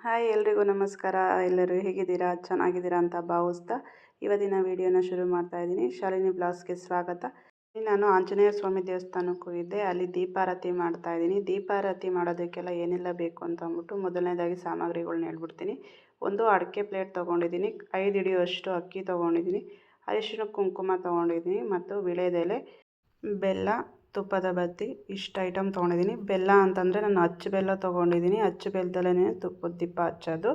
Hi ಎಲ್ರಿಗೂ ನಮಸ್ಕಾರ. ಎಲ್ಲರೂ ಹೇಗಿದ್ದೀರಾ? ಚೆನ್ನಾಗಿದ್ದೀರಾ ಅಂತ ಭಾವಿಸ್ತಾ ಇವತ್ತಿನ ವಿಡಿಯೋನ ಶುರು ಮಾಡ್ತಾ ಇದ್ದೀನಿ. ಶಾಲಿನಿ ಬ್ಲಾಸ್ಗೆ ಸ್ವಾಗತ. ನಾನು ಆಂಜನೇಯ ಸ್ವಾಮಿ ದೇವಸ್ಥಾನಕ್ಕೆ ಇದ್ದೆ ಅಲ್ಲಿ ದೀಪಾರತಿ ಮಾಡ್ತಾ ಇದ್ದೀನಿ. ದೀಪಾರತಿ ಮಾಡೋದಕ್ಕೆಲ್ಲ ಏನೆಲ್ಲ ಬೇಕು ಅಂತ ಅಂದ್ಬಿಟ್ಟು ಮೊದಲನೇದಾಗಿ ಸಾಮಗ್ರಿಗಳನ್ನ ಹೇಳ್ಬಿಡ್ತೀನಿ. ಒಂದು ಅಡಿಕೆ ಪ್ಲೇಟ್ ತೊಗೊಂಡಿದ್ದೀನಿ. ಐದು ಹಿಡಿಯುವಷ್ಟು ಅಕ್ಕಿ ತೊಗೊಂಡಿದ್ದೀನಿ. ಅರಿಶಿನ ಕುಂಕುಮ ತೊಗೊಂಡಿದ್ದೀನಿ. ಮತ್ತು ವಿಳೆದೆಲೆ ಬೆಲ್ಲ ತುಪ್ಪದ ಬತ್ತಿ, ಇಷ್ಟು ಐಟಮ್ ತೊಗೊಂಡಿದ್ದೀನಿ. ಬೆಲ್ಲ ಅಂತಂದರೆ ನಾನು ಅಚ್ಚು ಬೆಲ್ಲ ತೊಗೊಂಡಿದ್ದೀನಿ. ಅಚ್ಚು ಬೆಲ್ಲದಲ್ಲೇ ತುಪ್ಪದ ದೀಪ ಹಚ್ಚೋದು.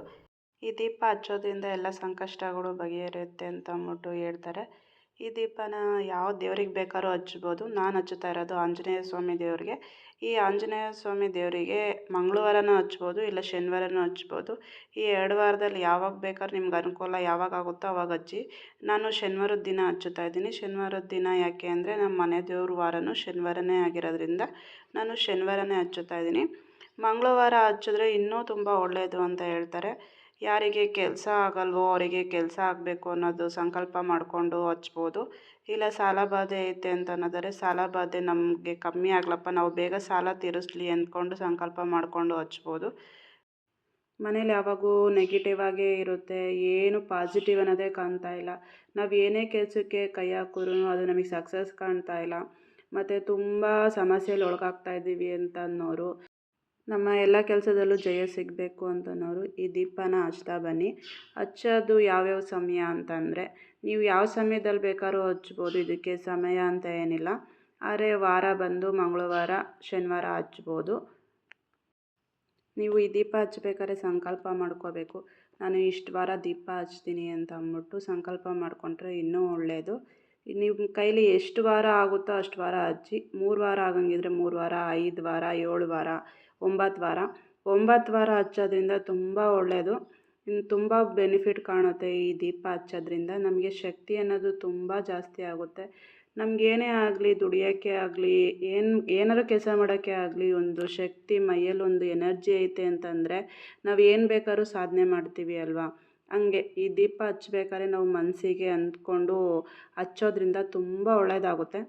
ಈ ದೀಪ ಹಚ್ಚೋದ್ರಿಂದ ಎಲ್ಲ ಸಂಕಷ್ಟಗಳು ಬಗೆಹರಿಯುತ್ತೆ ಅಂತ ಅಂದ್ಬಿಟ್ಟು ಹೇಳ್ತಾರೆ. ಈ ದೀಪನ ಯಾವ ದೇವ್ರಿಗೆ ಬೇಕಾದ್ರೂ ಹಚ್ಬೋದು. ನಾನು ಹಚ್ಚುತ್ತಾ ಇರೋದು ಆಂಜನೇಯ ಸ್ವಾಮಿ ದೇವರಿಗೆ. ಈ ಆಂಜನೇಯ ಸ್ವಾಮಿ ದೇವರಿಗೆ ಮಂಗಳವಾರನೂ ಹಚ್ಬೋದು, ಇಲ್ಲ ಶನಿವಾರನೂ ಹಚ್ಬೋದು. ಈ ಎರಡು ವಾರದಲ್ಲಿ ಯಾವಾಗ ಬೇಕಾದ್ರೂ ನಿಮ್ಗೆ ಅನುಕೂಲ ಯಾವಾಗ ಆಗುತ್ತೋ ಅವಾಗ ಹಚ್ಚಿ. ನಾನು ಶನಿವಾರದ ದಿನ ಹಚ್ಚುತ್ತಾ ಇದ್ದೀನಿ. ಶನಿವಾರದ ದಿನ ಯಾಕೆ ಅಂದರೆ ನಮ್ಮ ಮನೆ ದೇವ್ರ ವಾರನೂ ಶನಿವಾರನೇ ಆಗಿರೋದ್ರಿಂದ ನಾನು ಶನಿವಾರನೇ ಹಚ್ಚುತ್ತಾ ಇದ್ದೀನಿ. ಮಂಗಳವಾರ ಹಚ್ಚಿದ್ರೆ ಇನ್ನೂ ತುಂಬ ಒಳ್ಳೆಯದು ಅಂತ ಹೇಳ್ತಾರೆ. ಯಾರಿಗೆ ಕೆಲಸ ಆಗಲ್ವೋ ಅವರಿಗೆ ಕೆಲಸ ಆಗಬೇಕು ಅನ್ನೋದು ಸಂಕಲ್ಪ ಮಾಡಿಕೊಂಡು ಹಚ್ಬೋದು. ಇಲ್ಲ ಸಾಲ ಬಾಧೆ ಐತೆ ಅಂತ ಅನ್ನೋದಾದ್ರೆ ಸಾಲ ಬಾಧೆ ನಮಗೆ ಕಮ್ಮಿ ಆಗಲಪ್ಪ, ನಾವು ಬೇಗ ಸಾಲ ತೀರಿಸ್ಲಿ ಅಂದ್ಕೊಂಡು ಸಂಕಲ್ಪ ಮಾಡಿಕೊಂಡು ಹಚ್ಬೋದು. ಮನೇಲಿ ಯಾವಾಗೂ ನೆಗೆಟಿವ್ ಆಗೇ ಇರುತ್ತೆ, ಏನು ಪಾಸಿಟಿವ್ ಅನ್ನೋದೇ ಕಾಣ್ತಾ ಇಲ್ಲ. ನಾವು ಏನೇ ಕೆಲಸಕ್ಕೆ ಕೈ ಹಾಕಿದ್ರು ಅದು ನಮಗೆ ಸಕ್ಸಸ್ ಕಾಣ್ತಾ ಇಲ್ಲ. ಮತ್ತು ತುಂಬ ಸಮಸ್ಯೆಯಲ್ಲಿ ಒಳಗಾಗ್ತಾ ಇದ್ದೀವಿ ಅಂತ ಅನ್ನೋರು. ನಮ್ಮ ಎಲ್ಲ ಕೆಲಸದಲ್ಲೂ ಜಯ ಸಿಗಬೇಕು ಅಂತನೋರು ಈ ದೀಪನ ಹಚ್ತಾ ಬನ್ನಿ. ಹಚ್ಚೋದು ಯಾವ್ಯಾವ ಸಮಯ ಅಂತಂದರೆ, ನೀವು ಯಾವ ಸಮಯದಲ್ಲಿ ಬೇಕಾದ್ರೂ ಹಚ್ಬೋದು, ಇದಕ್ಕೆ ಸಮಯ ಅಂತ ಏನಿಲ್ಲ. ಆದರೆ ವಾರ ಬಂದು ಮಂಗಳವಾರ, ಶನಿವಾರ ಹಚ್ಬೋದು. ನೀವು ಈ ದೀಪ ಹಚ್ಬೇಕಾದ್ರೆ ಸಂಕಲ್ಪ ಮಾಡ್ಕೋಬೇಕು. ನಾನು ಇಷ್ಟು ವಾರ ದೀಪ ಹಚ್ತೀನಿ ಅಂತ ಅಂದ್ಬಿಟ್ಟು ಸಂಕಲ್ಪ ಮಾಡಿಕೊಂಡ್ರೆ ಇನ್ನೂ ಒಳ್ಳೆಯದು ನಿಮ್ಮ ಕೈಲಿ ಎಷ್ಟು ವಾರ ಆಗುತ್ತೋ ಅಷ್ಟು ವಾರ ಹಚ್ಚಿ ಮೂರು ವಾರ ಆಗಂಗಿದ್ರೆ ಮೂರು ವಾರ, ಐದು ವಾರ, ಏಳು ವಾರ, ಒಂಬತ್ತು ವಾರ. ಒಂಬತ್ತು ವಾರ ಹಚ್ಚೋದ್ರಿಂದ ತುಂಬ ಒಳ್ಳೆಯದು ಇನ್ನು ತುಂಬ ಬೆನಿಫಿಟ್ ಕಾಣುತ್ತೆ ಈ ದೀಪ ಹಚ್ಚೋದ್ರಿಂದ. ನಮಗೆ ಶಕ್ತಿ ಅನ್ನೋದು ತುಂಬ ಜಾಸ್ತಿ ಆಗುತ್ತೆ. ನಮಗೇನೇ ಆಗಲಿ ದುಡಿಯೋಕ್ಕೆ ಆಗಲಿ, ಏನು, ಏನಾದ್ರು ಕೆಲಸ ಮಾಡೋಕ್ಕೆ ಆಗಲಿ, ಒಂದು ಶಕ್ತಿ ಮೈಯಲ್ಲಿ ಒಂದು ಎನರ್ಜಿ ಐತೆ ಅಂತಂದರೆ ನಾವು ಏನು ಬೇಕಾದ್ರೂ ಸಾಧನೆ ಮಾಡ್ತೀವಿ ಅಲ್ವಾ? ಹಂಗೆ ಈ ದೀಪ ಹಚ್ಬೇಕಾದ್ರೆ ನಾವು ಮನಸ್ಸಿಗೆ ಅಂದ್ಕೊಂಡು ಹಚ್ಚೋದ್ರಿಂದ ತುಂಬ ಒಳ್ಳೆಯದಾಗುತ್ತೆ